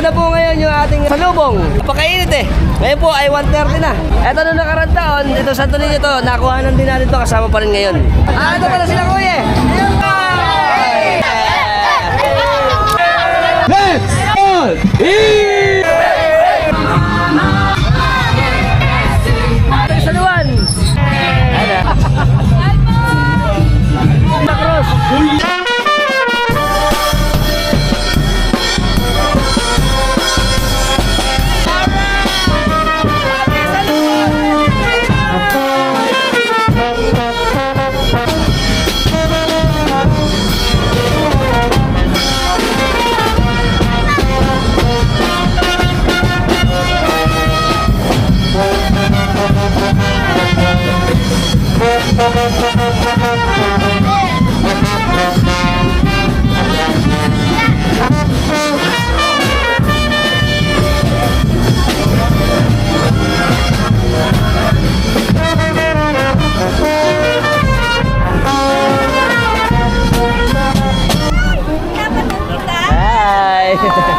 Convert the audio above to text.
ito na po ngayon yung ating salubong. Napakainit eh. Ngayon po ay 1.30 na. Ito nung nakarang taon, ito Santo Niño to, nakuhanan din natin to kasama pa rin ngayon. Ah, ito pala sila kuya. eh. Let's Hi!